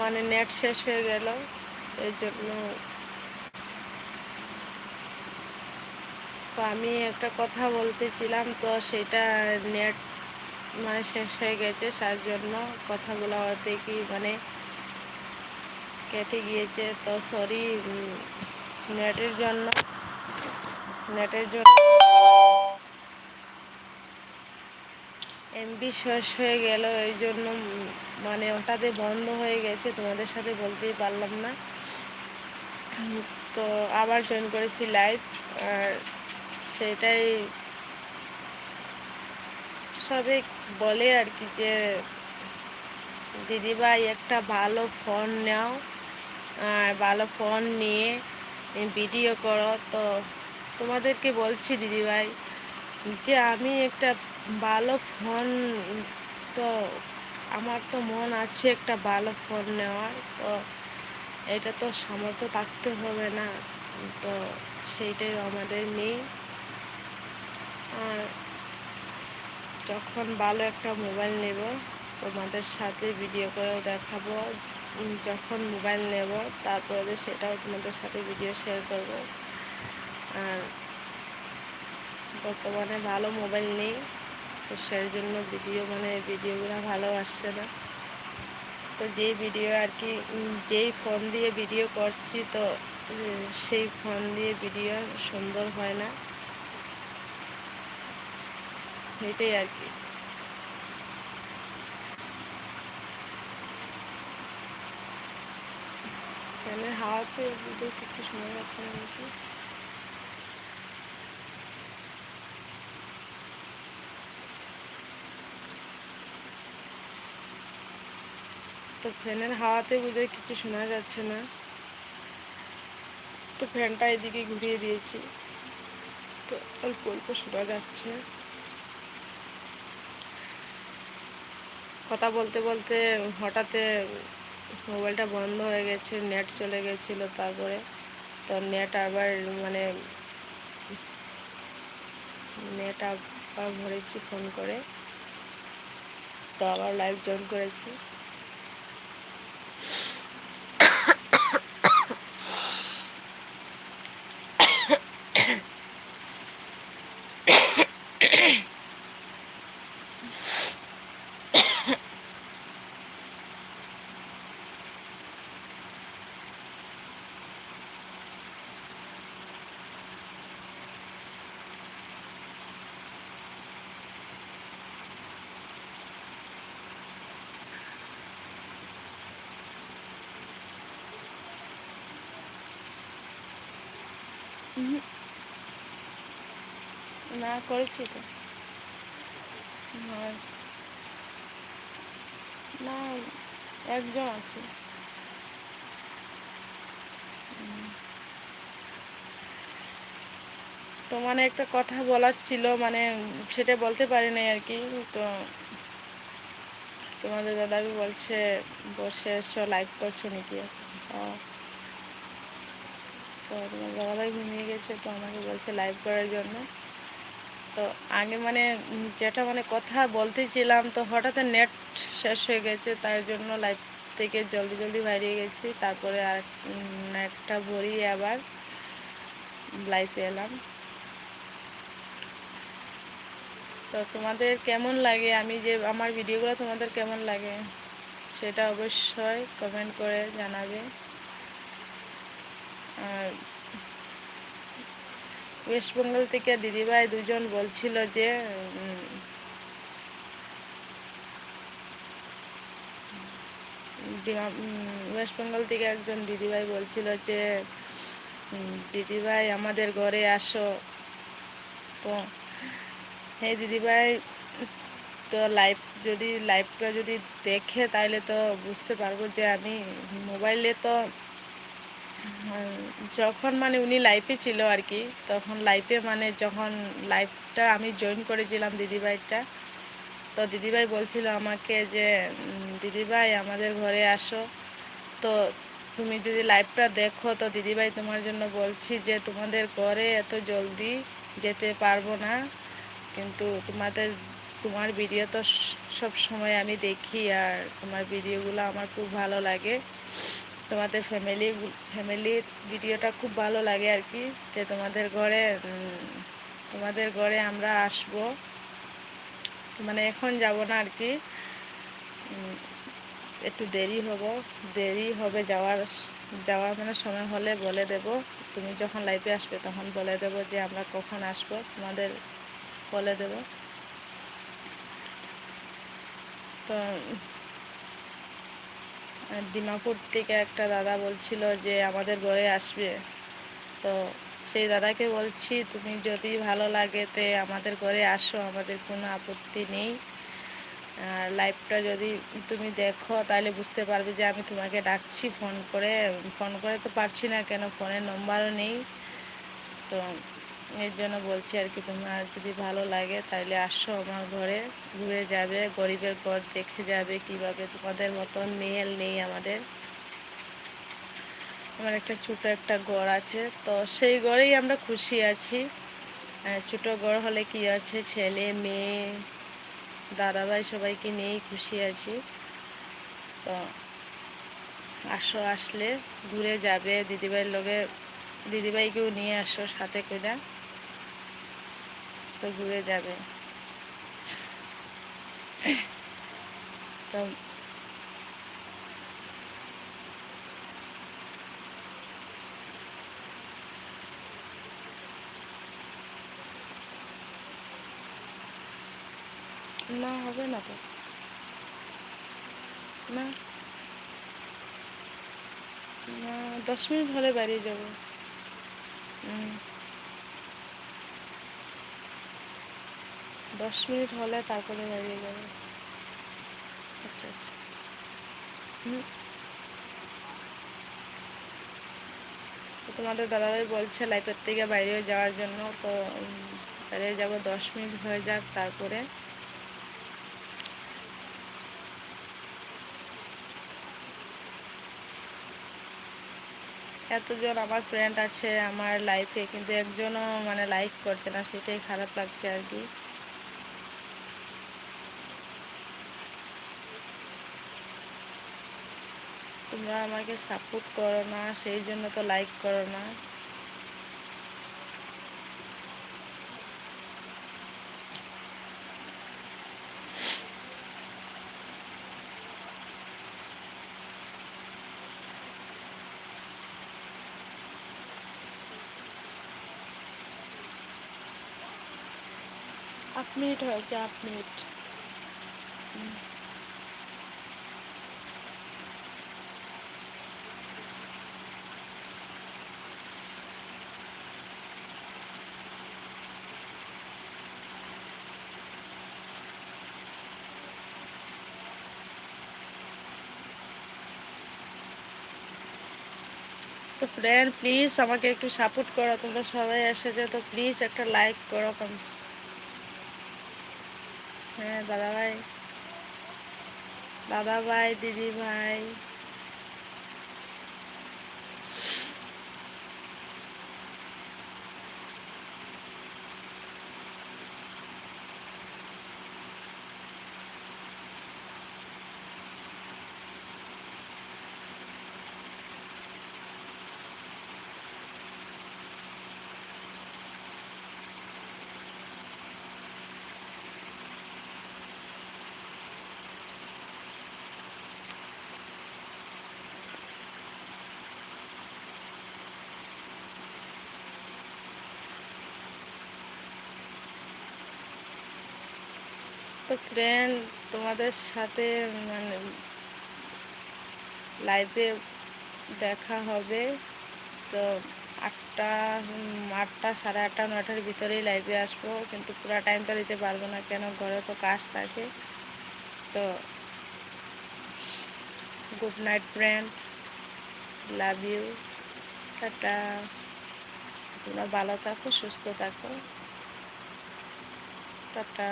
মানে নেট শেষ হয়ে গেল। এই জন্য তো আমি একটা কথা বলতেছিলাম, তো সেটা নেট মানে শেষ হয়ে গেছে, তার জন্য কথাগুলো দেখি মানে কেটে গিয়েছে। তো সরি নেটের জন্য নেটের জন্য এমবি শেষ হয়ে গেল, এই জন্য মানে হঠাৎই বন্ধ হয়ে গেছে, তোমাদের সাথে বলতেই পারলাম না। তো আবার জয়েন করেছি লাইভ আর সেটাই সবে বলে আর কি যে, দিদিভাই একটা ভালো ফোন নাও, আর ভালো ফোন নিয়ে ভিডিও করো। তো তোমাদেরকে বলছি দিদিভাই যে আমি একটা ভালো ফোন, তো আমার তো মন আছে একটা ভালো ফোন নেওয়ার, তো এটা তো সামর্থ্য থাকতে হবে না, তো সেইটাই আমাদের নেই। আর যখন ভালো একটা মোবাইল নেব, তোমাদের সাথে ভিডিও করেও দেখাবো যখন মোবাইল নেব, তারপরে সেটাও তোমাদের সাথে ভিডিও শেয়ার করব। আর বর্তমানে ভালো মোবাইল নেই, তো সেই জন্য ভিডিও মানে ভিডিওগুলো ভালো আসছে না। তো যেই ভিডিও আর কি যেই ফোন দিয়ে ভিডিও করছি তো সেই ফোন দিয়ে ভিডিও সুন্দর হয় না। এটাই আর কি। ফ্যানের হাওয়াতে কিছু শোনা যাচ্ছে না নাকি? তো ফ্যানের হাওয়াতে বুঝে কিছু শোনা যাচ্ছে না। তো ফ্যানটা এদিকে ঘুরিয়ে দিয়েছি। তো অল্প অল্প শোনা যাচ্ছে। কথা বলতে বলতে হঠাৎ মোবাইলটা বন্ধ হয়ে গেছে, নেট চলে গেছিল তারপরে। তো নেট আবার মানে নেট আবার ভরেছি ফোন করে। তো আবার লাইভ জয়েন করেছি। না, করেছি তো। না, একজন আছে। তো মানে একটা কথা বলার ছিল মানে সেটা বলতে পারি নাই আর কি। তো তোমাদের দাদাবি বলছে, বসে এসো লাইভ করছ নাকি? তো তোমার দাদাভাই ঘুমিয়ে গেছে, তো আমাকে বলছে লাইভ করার জন্য। তো আগে মানে যেটা মানে কথা বলতেছিলাম, তো হঠাৎ নেট শেষ হয়ে গেছে, তার জন্য লাইভ থেকে জলদি জলদি বাইরে গেছি। তারপরে আর নেটটা ভরিয়ে আবার লাইভে এলাম। তো তোমাদের কেমন লাগে? আমি যে আমার ভিডিওগুলো তোমাদের কেমন লাগে? সেটা অবশ্যই কমেন্ট করে জানাবে। আর ওয়েস্ট বেঙ্গল থেকে দিদিভাই দুজন বলছিল যে ওয়েস্ট বেঙ্গল থেকে একজন দিদিভাই বলছিল যে দিদিভাই আমাদের ঘরে আসো। তো হ্যাঁ দিদিভাই, তো লাইভ যদি লাইভটা যদি দেখে তাহলে তো বুঝতে পারব যে আমি মোবাইলে তো যখন মানে উনি লাইফে ছিল আর কি, তখন লাইফে মানে যখন লাইফটা আমি জয়েন করেছিলাম দিদিভাইটা, তো দিদিভাই বলছিল আমাকে যে দিদিভাই আমাদের ঘরে আসো, তো তুমি যদি লাইভটা দেখো, তো দিদিভাই তোমার জন্য বলছি যে, তোমাদের ঘরে এত জলদি যেতে পারব না, কিন্তু তোমাদের, তোমার ভিডিও তো সব সময় আমি দেখি আর তোমার ভিডিওগুলো আমার খুব ভালো লাগে। তোমাদের ফ্যামিলি ফ্যামিলির ভিডিওটা খুব ভালো লাগে আর কি, যে তোমাদের ঘরে তোমাদের ঘরে আমরা আসব। মানে এখন যাব না আর কি। একটু দেরি হব, দেরি হবে যাওয়ার যাওয়ার মানে সময় হলে বলে দেব। তুমি যখন লাইফে আসবে তখন বলে দেব যে আমরা কখন আসব, তোমাদের বলে দেব। তো ডিমাপুর থেকে একটা দাদা বলছিল যে আমাদের ঘরে আসবে। তো সেই দাদাকে বলছি, তুমি যদি ভালো লাগে তে আমাদের ঘরে আসো, আমাদের কোনো আপত্তি নেই। আর লাইভটা যদি তুমি দেখো, তাহলে বুঝতে পারবে যে আমি তোমাকে ডাকছি ফোন করে। ফোন করে তো পারছি না কেন, ফোনের নম্বরও নেই। তো এর জন্য বলছি আর কি, তোমার যদি ভালো লাগে তাহলে আসো আমার ঘরে, ঘুরে যাবে, গরিবের ঘর দেখে যাবে কীভাবে। তোমাদের মতন মেয়েল নেই আমাদের। আমার একটা ছোটো একটা গড় আছে, তো সেই গড়েই আমরা খুশি আছি। ছোটো গড় হলে কি আছে? ছেলে, মেয়ে, দাদাভাই সবাইকে নিয়েই খুশি আছি। তো আসো, আসলে ঘুরে যাবে, দিদিভাইয়ের লগে, দিদিভাইকেও নিয়ে আসো সাথে করে। তো ঘুরে যাবে। তো না, হবে না তো। না। না, দশ মিনিট হলে বাড়িয়ে যাব। দশ মিনিট হলে তারপরে বেরিয়ে যাবে। আচ্ছা আচ্ছা। তোমাদের দাদাভাই বলছে লাইফের থেকে বাইরে যাওয়ার জন্য, তো বাইরে যাব দশ মিনিট হয়ে যাক তারপরে। এতজন আমার ফ্রেন্ড আছে, আমার লাইফে কিন্তু একজনও মানে লাইক করছে না, সেটাই খারাপ লাগছে আর কি। তোমরা আমাকে সাপোর্ট করো না, সেই জন্য তো লাইক করো না। আট মিনিট হয়েছে আট মিনিট। তো ফ্রেন্ড প্লিজ আমাকে একটু সাপোর্ট করো, তোমরা সবাই এসে যে তো প্লিজ একটা লাইক করো কম হ্যাঁ দাদা ভাই। দাদা ভাই, দিদি ভাই। তো ফ্রেন্ড তোমাদের সাথে মানে লাইভে দেখা হবে। তো আটটা আটটা, সাড়ে আটটা নটার ভিতরেই লাইভে আসব। কিন্তু পুরো টাইমটা দিতে পারব না, কেন? ঘরে তো কাজ থাকে। তো good night friend love you tata. তোমরা ভালো থাকো, সুস্থ থাকো। টাটা।